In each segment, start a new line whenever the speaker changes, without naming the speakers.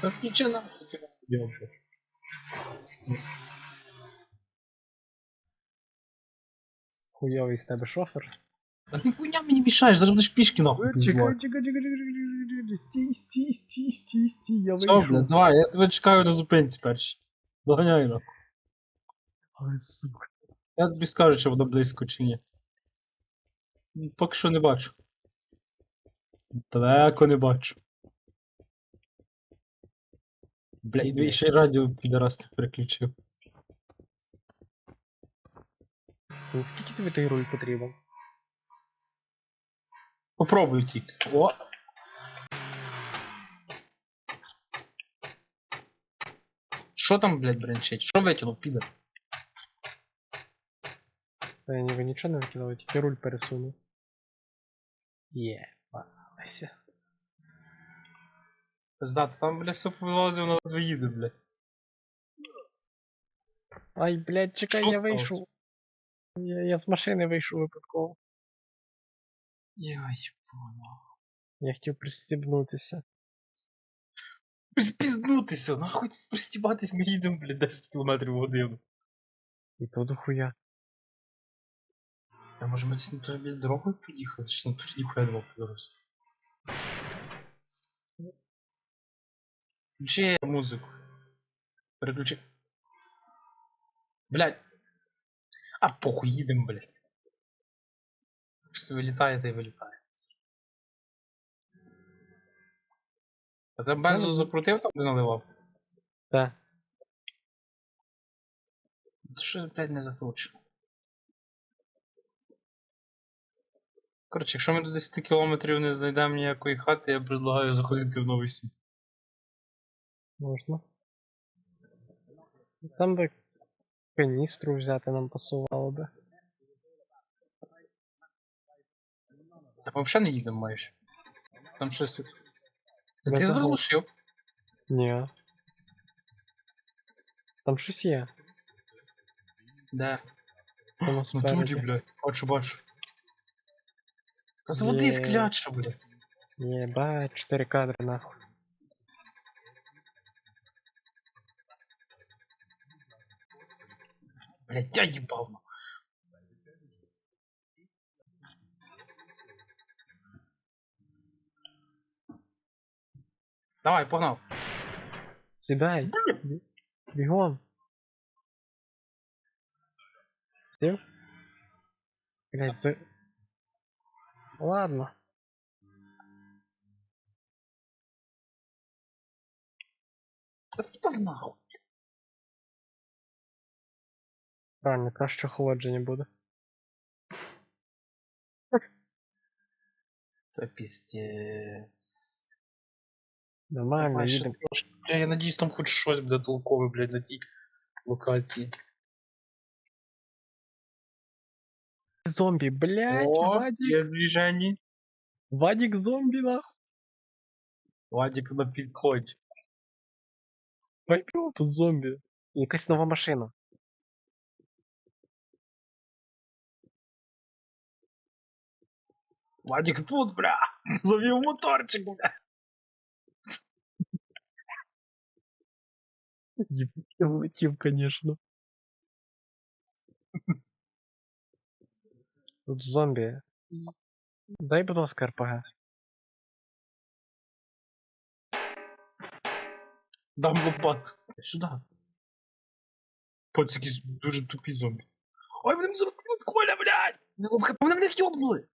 Ти нахуй делаешь.
Хуйовий з тебе шофер.
Да ты хуйня мені мішаєш, зараз будеш пішки нахуй.
Чекай, чекай, чекай, чекай, чекай, сі, сі, сі, сі, сі, я
Все,
вийшов.
блядь, давай, я тебе чекаю на зупинці перші. Доганяй нахуй.
Ой, сука.
Я тобі скажу, чи воно близько чи ні. Поки що не бачу. Далеко не бачу. Бля,
Ці,
і
блядь.
ще й радіо підарас не переключив.
Ну, Скільки тобі той руль потрібен?
Попробуй тільки. О! Що там, блядь, бренчить? Що витягнув, підер?
Та я ніби нічого не викидав, тільки руль пересунув. Єбалася.
Пиздата, там, блядь, все повилазило на двоїди, блядь.
Ай, блядь, чекай,
Що
я
сталося?
вийшов. Я, я з машини вийшов випадково.
Яй, понял.
Я хотів пристібнутися.
Спізнутися, нахуй пристібатись, ми їдемо, блядь, 10 км в годину.
І то до хуя.
А може ми десь на ту, блядь, дорогу під'їхали? Чи на ту ніхуя не мав по дорозі? Включи музику. Переключи. Блядь. А похуй їдемо, блядь. Щось вилітає та й вилітає. А ти бензу закрутив там, де наливав?
Та.
Ти Що, блядь, не закручено? Коротше, якщо ми до 10 кілометрів не знайдемо ніякої хати, я предлагаю заходити в новий світ.
Можна. Там би каністру взяти нам пасувало би.
Та ми взагалі не їдемо майже. Там щось. Та
Тебе
Ти заглушив.
Ні. Там щось є.
Де?
Воно
Ну
спереді.
туді, блядь. Бачу, бачу. Та з води
Є.
скляча, блядь.
Єбать, 4 кадри нахуй.
Блядь, я ну. Давай, погнав.
Сідай. Бі- Бігом. Сів? Блять, це... Ладно.
Та стіпав нахуй.
Правильно, краще охолодження буде.
Це піздець.
Нормально, їдемо.
Бля, я надіюсь, там хоч щось буде толкове, блядь, на тій локації.
Зомбі, блять,
О,
Вадік.
є движення.
Вадік зомбі, нахуй.
Вадик на підході.
Пойду, тут зомбі. Якась нова машина.
Вадик тут, бля. Завів моторчик, бля.
Я конечно. Тут зомбі. Дай, будь ласка, РПГ.
Дам лопату. Сюда. Якісь дуже тупі зомбі. Ой, мене зараз Коля, блядь! Вони мене в'єбнули!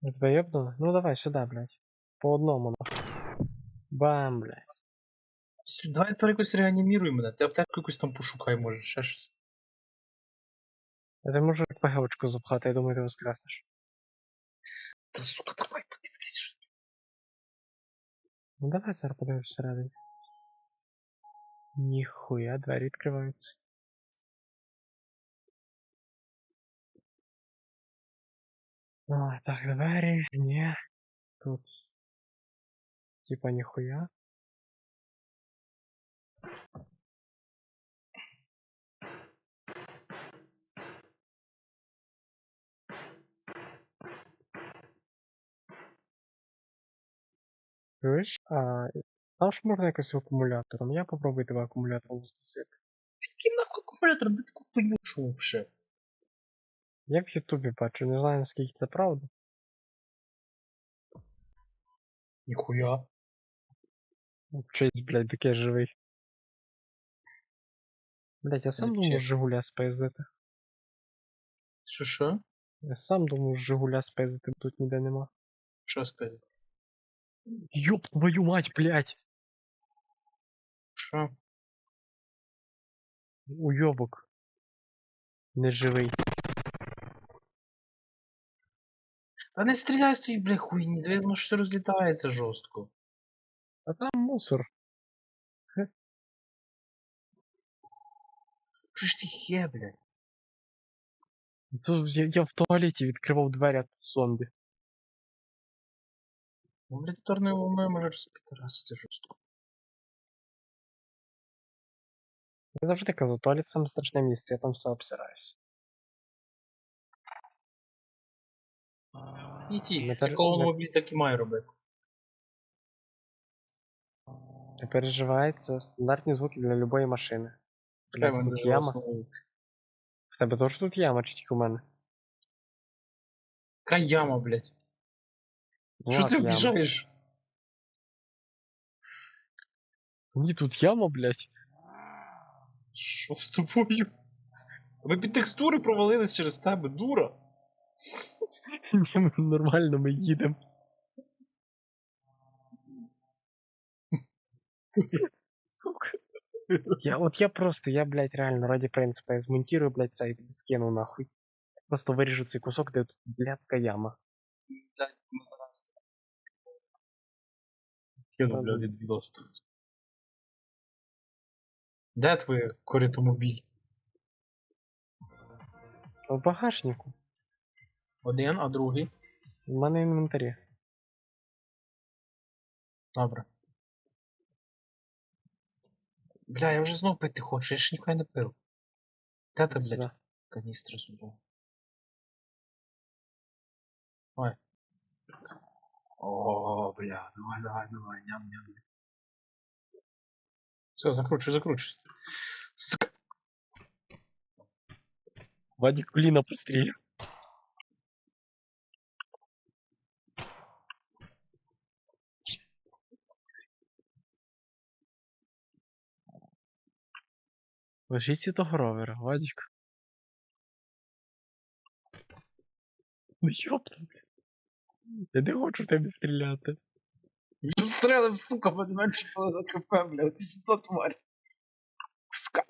Я тебе ёбнули? Ну давай сюда, блядь. По одному, нахуй. Бам, блядь.
Сю- Давай тепер якось реаніміруй мене. Ти аптеку якусь там пошукай, може, ще щось.
Я тебе можу РПГ-очку запхати, я думаю, ти воскреснеш.
Та сука, давай подивись, що.
Ну давай зараз подивимось всередині. Ніхуя, двері відкриваються. А, так, двері, ні. Тут. Типа ніхуя. Чуєш? А, Там ж можна якось акумулятором. Я попробую тебе акумулятором воскресити.
Який нахуй акумулятор, де таку поюшу вообще?
Я в Ютубі бачу, не знаю наскільки це правда.
Ніхуя.
Вчись, блядь, таке живий. Блядь, я сам думав Жигуля спиздити.
Що що?
Я сам думав Жигуля спиздити, тут ніде нема.
Що спити?
Ёб твою мать, блядь!
Що?
Уйобок. Не
Та не стріляй з тої, бля, хуйні, диви, воно ж все розлітається жорстко.
А там мусор.
Що ж ти є, блядь?
Це я, я в туалеті відкривав двері, а тут зомбі.
Блядь, торною волною може розпітерасити жорстко.
Я завжди казав, туалет саме страшне місце, я там все обсираюсь.
І ті, це
пере-
коло мобіль так і має робити.
Не переживай, це стандартні звуки для любої машини.
Прямо
тут яма. В тебе теж тут яма, чи тільки у мене?
Яка яма, блядь?
Ну,
Що ти
яма.
обіжаєш?
Ні, тут яма, блядь.
Що з тобою? Ви під текстури провалились через тебе, дура.
Ні, ми нормально, ми їдемо. Сука. Я, от я просто, я, блядь, реально ради принципа, я змонтирую, блядь, це і тобі скину нахуй. Просто виріжу цей кусок, де тут блядська яма.
Кину, блядь, від відос. Де твій коритомобіль?
В багажнику.
Один, а другий?
У мене інвентарі.
Добре. Бля, я вже знов пити хочу, я ж ніхуя не пив. Де ти, блядь, каністра зубов? Ой. О, бля, давай, давай, давай, ням, ням. Все, закручуй, закручуй. Сука.
Вадик Куліна постріляв. Лежіть того ровера, Вадик. Ну ёпта, бля. Я не хочу в тебе стріляти.
Стрелив, сука, менше половина КП, бля, ти сюди тварь. Сука.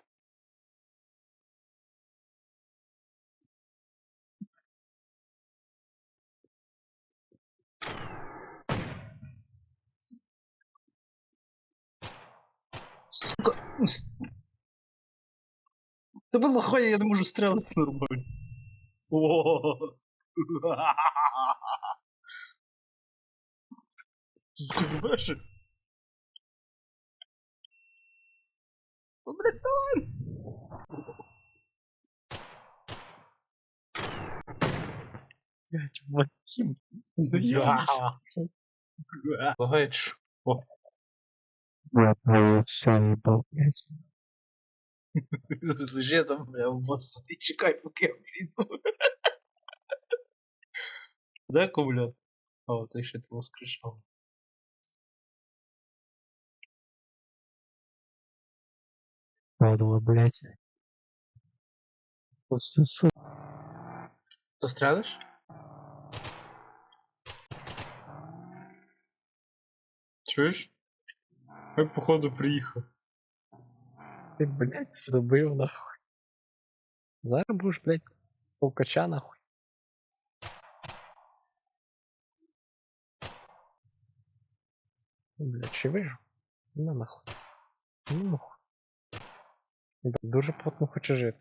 Сука. Тебе лохоя, я не можу стрелити нормально. О. Сука, бачиш? Ну, блядь, давай!
Блять, Вадим.
Ну
я
Лагает що?
Я твою заебал, блять.
Там, бля, в босса, і чекай, поки я прийду. Де акумулятор? О, ти ще ти воскрешав.
Падла, су...
Застрелиш? Чуєш? Я походу приїхав.
Ти, блядь, зробив нахуй. Зараз будеш, блядь, стовкача нахуй. Блять, чи вижу? Ну нахуй. Ну нахуй. Дуже плотно хоче жити.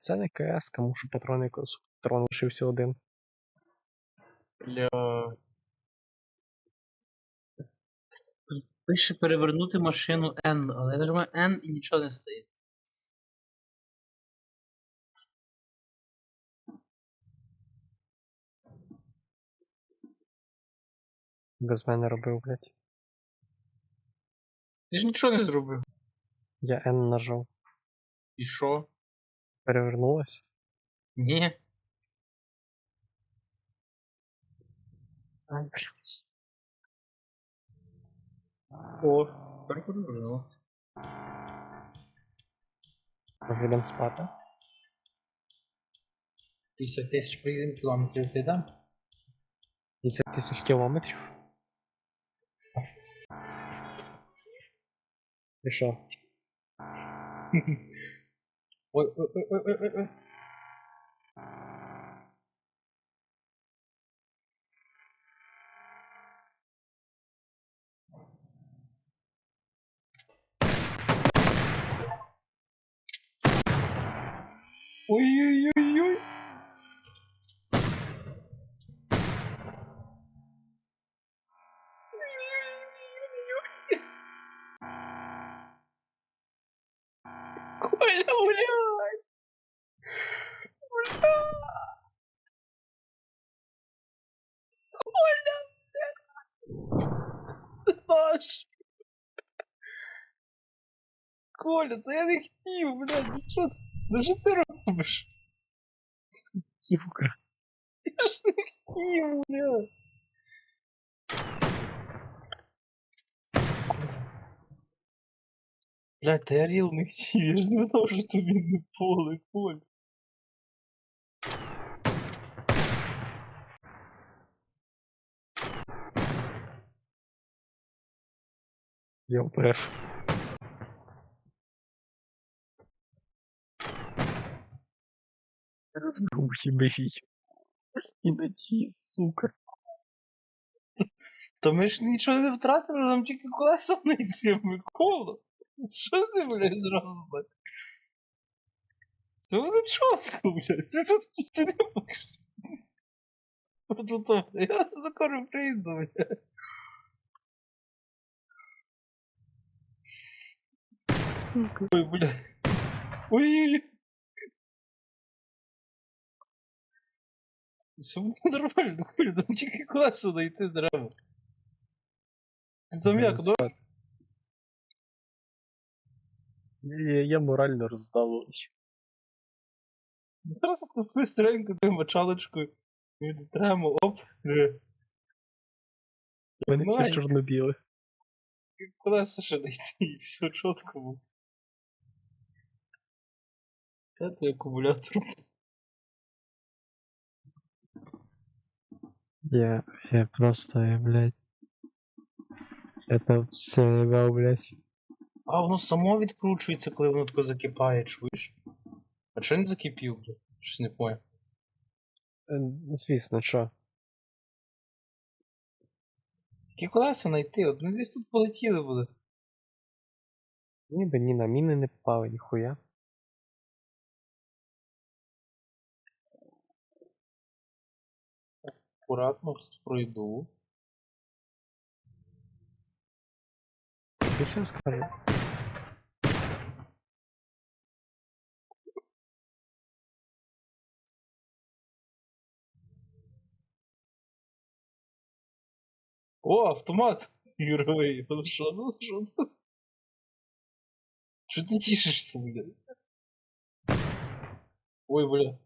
Це не КС, кому що патрон якось патрон лишився один.
Бля. Пише перевернути машину N, але я нажимаю N і нічого не стоїть.
Без мене робив, блядь.
Ти ж нічого не зробив.
Я N нажав.
І що?
Перевернулась.
Ні.
Ай, блядь.
О, тепер повернуло.
Може йдемо спати?
50 тисяч проїдемо кілометрів ти дам?
50 тисяч кілометрів. І що?
Ой, ой, ой, ой, ой, ой, ой. Ой-ой-ой-ой. Коля, блядь! Бля! Коля, блядь! Наш! Коля, та я не хотів, блядь, ну що ти? Ну що ти робиш?
Сука.
Я ж не хотів, блядь! Блядь, та я ріл не хотів, я ж не знав, що тобі не поле, Коль.
Я впер. Розбив хімерій. І надіюсь, сука.
Та ми ж нічого не втратили, нам тільки колеса знайти, Микола. Що ти, блядь, зразу так? Це воно чітко, блядь. Ти тут посидив. Тут, я скоро прийду, блядь. Ой, блядь. Ой-ой-ой. Все нормально, хуй, нам тільки колеса знайти треба. Ти там як, ну?
Я, я морально роздаловий.
Зараз так быстренько тим мочалочкою відтремо, оп,
У мене все чорно-біле.
колеса ще знайти, і все чітко. Де той акумулятор?
Я, я просто, я, блядь. Это все ебал, блядь.
А, воно само відкручується, коли воно тако закипає, чуєш? А чого не закипів, блядь? Щось не понял.
Е, Звісно, що.
Які колеса знайти? От ми десь тут полетіли були.
Ніби ні на міни не попали, ніхуя.
Акуратно тут пройду.
Ти що скажу?
О, автомат! Ігровий. Ну що, ну що це? Що ти тішишся, блядь? Ой, бля.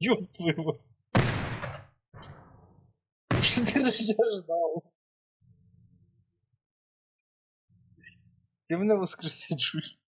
Ёб твою мать. Що ти ще ждав? Ти мене воскресять чуєш?